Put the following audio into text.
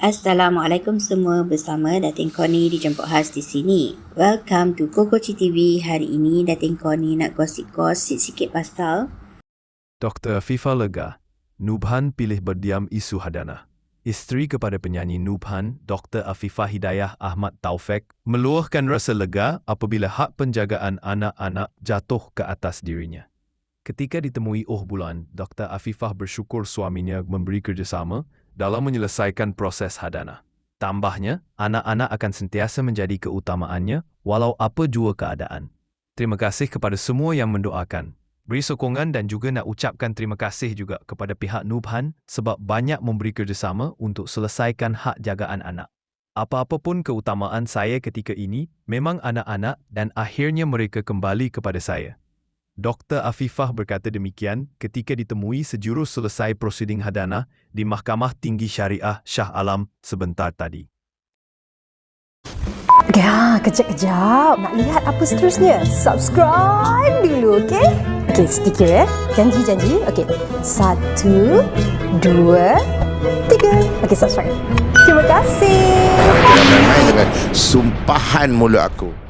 Assalamualaikum semua bersama Datin Koni dijemput khas di sini. Welcome to Kokoci TV. Hari ini Datin Koni nak gosip-gosip sikit pasal Dr. Fifa lega. Nubhan pilih berdiam isu hadana. Isteri kepada penyanyi Nubhan, Dr. Afifah Hidayah Ahmad Taufik, meluahkan rasa lega apabila hak penjagaan anak-anak jatuh ke atas dirinya. Ketika ditemui Oh Bulan, Dr. Afifah bersyukur suaminya memberi kerjasama dalam menyelesaikan proses hadana. Tambahnya, anak-anak akan sentiasa menjadi keutamaannya walau apa jua keadaan. Terima kasih kepada semua yang mendoakan. Beri sokongan dan juga nak ucapkan terima kasih juga kepada pihak Nubhan sebab banyak memberi kerjasama untuk selesaikan hak jagaan anak. Apa-apa pun keutamaan saya ketika ini memang anak-anak dan akhirnya mereka kembali kepada saya. Dr. Afifah berkata demikian ketika ditemui sejurus selesai prosiding hadana di Mahkamah Tinggi Syariah Shah Alam sebentar tadi. Ya, kejap-kejap. Nak lihat apa seterusnya? Subscribe dulu, okey? Okey, sedikit ya. Janji-janji. Okey. Satu, dua, tiga. Okey, subscribe. Terima kasih. Dengan sumpahan mulut aku.